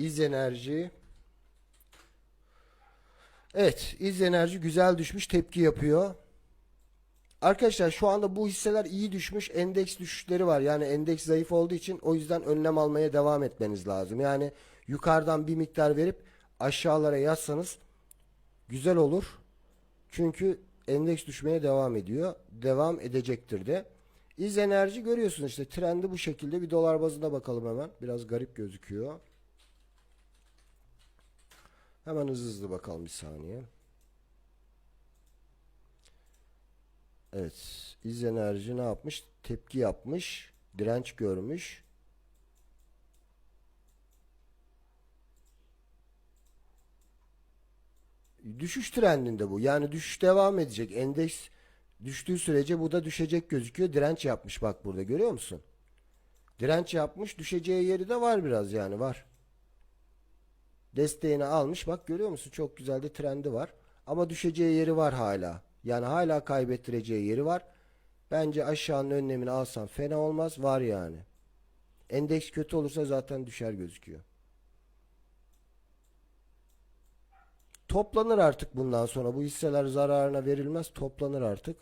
İz enerji. Evet, İz enerji güzel düşmüş, tepki yapıyor. Arkadaşlar şu anda bu hisseler iyi düşmüş, endeks düşüşleri var. Yani endeks zayıf olduğu için o yüzden önlem almaya devam etmeniz lazım. Yani yukarıdan bir miktar verip aşağılara yazsanız güzel olur. Çünkü endeks düşmeye devam ediyor. Devam edecektir de. İz enerji görüyorsunuz işte trendi bu şekilde. Bir dolar bazında bakalım hemen. Biraz garip gözüküyor. Hemen hızlı hızlı bakalım bir saniye. Evet. İz enerji ne yapmış? Tepki yapmış. Direnç görmüş. Düşüş trendinde bu. Yani düşüş devam edecek. Endeks düştüğü sürece bu da düşecek gözüküyor. Direnç yapmış bak burada görüyor musun? Direnç yapmış. Düşeceği yeri de var biraz yani var. Desteğini almış. Bak görüyor musun? Çok güzel de trendi var. Ama düşeceği yeri var hala. Yani hala kaybettireceği yeri var. Bence aşağının önlemini alsan fena olmaz. Var yani. Endeks kötü olursa zaten düşer gözüküyor. Toplanır artık bundan sonra. Bu hisseler zararına verilmez. Toplanır artık.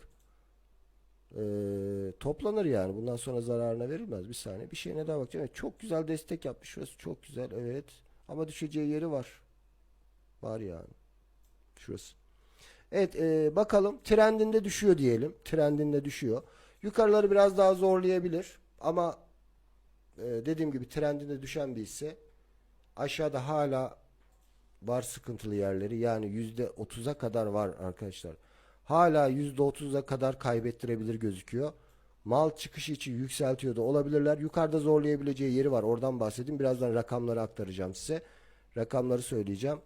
Ee, toplanır yani. Bundan sonra zararına verilmez. Bir saniye. Bir şeyine daha bakacağım. Evet, çok güzel destek yapmış. Çok güzel. Evet. Ama düşeceği yeri var. Var yani. Şurası. Evet e, bakalım. Trendinde düşüyor diyelim. Trendinde düşüyor. Yukarıları biraz daha zorlayabilir. Ama e, dediğim gibi trendinde düşen bir hisse. Aşağıda hala var sıkıntılı yerleri. Yani yüzde otuza kadar var arkadaşlar. Hala yüzde otuza kadar kaybettirebilir gözüküyor. Mal çıkışı için yükseltiyor da olabilirler. Yukarıda zorlayabileceği yeri var. Oradan bahsedeyim. Birazdan rakamları aktaracağım size. Rakamları söyleyeceğim.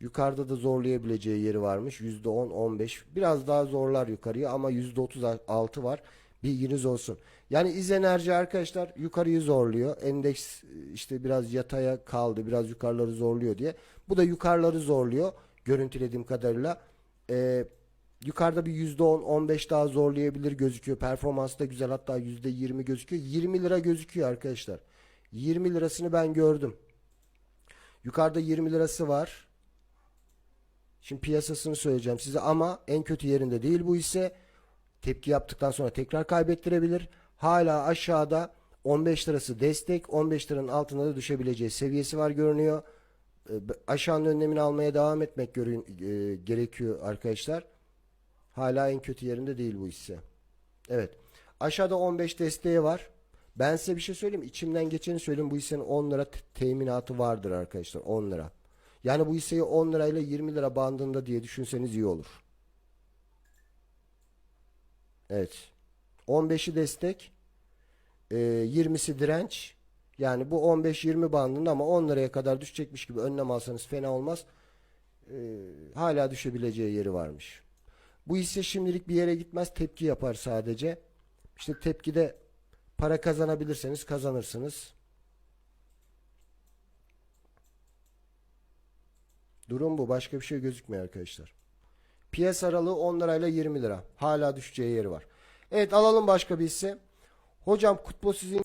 Yukarıda da zorlayabileceği yeri varmış. %10, 15. Biraz daha zorlar yukarıya ama %36 var. Bilginiz olsun. Yani iz enerji arkadaşlar yukarıyı zorluyor. Endeks işte biraz yataya kaldı. Biraz yukarıları zorluyor diye. Bu da yukarıları zorluyor. Görüntülediğim kadarıyla. Ee, yukarıda bir %10, 15 daha zorlayabilir gözüküyor. Performansı da güzel. Hatta %20 gözüküyor. 20 lira gözüküyor arkadaşlar. 20 lirasını ben gördüm. Yukarıda 20 lirası var. Şimdi piyasasını söyleyeceğim size ama en kötü yerinde değil bu ise tepki yaptıktan sonra tekrar kaybettirebilir. Hala aşağıda 15 lirası destek 15 liranın altında da düşebileceği seviyesi var görünüyor. E, Aşağının önlemini almaya devam etmek e, gerekiyor arkadaşlar. Hala en kötü yerinde değil bu hisse. Evet. Aşağıda 15 desteği var. Ben size bir şey söyleyeyim. İçimden geçeni söyleyeyim. Bu hissenin 10 lira te- teminatı vardır arkadaşlar. 10 lira. Yani bu hisseyi 10 lirayla 20 lira bandında diye düşünseniz iyi olur. Evet. 15'i destek. e, 20'si direnç. Yani bu 15-20 bandında ama 10 liraya kadar düşecekmiş gibi önlem alsanız fena olmaz. E, hala düşebileceği yeri varmış. Bu hisse şimdilik bir yere gitmez. Tepki yapar sadece. İşte tepkide para kazanabilirseniz kazanırsınız. Durum bu. Başka bir şey gözükmüyor arkadaşlar. Piyasa aralığı 10 lirayla 20 lira. Hala düşeceği yeri var. Evet alalım başka bir hisse. Hocam kutbu sizin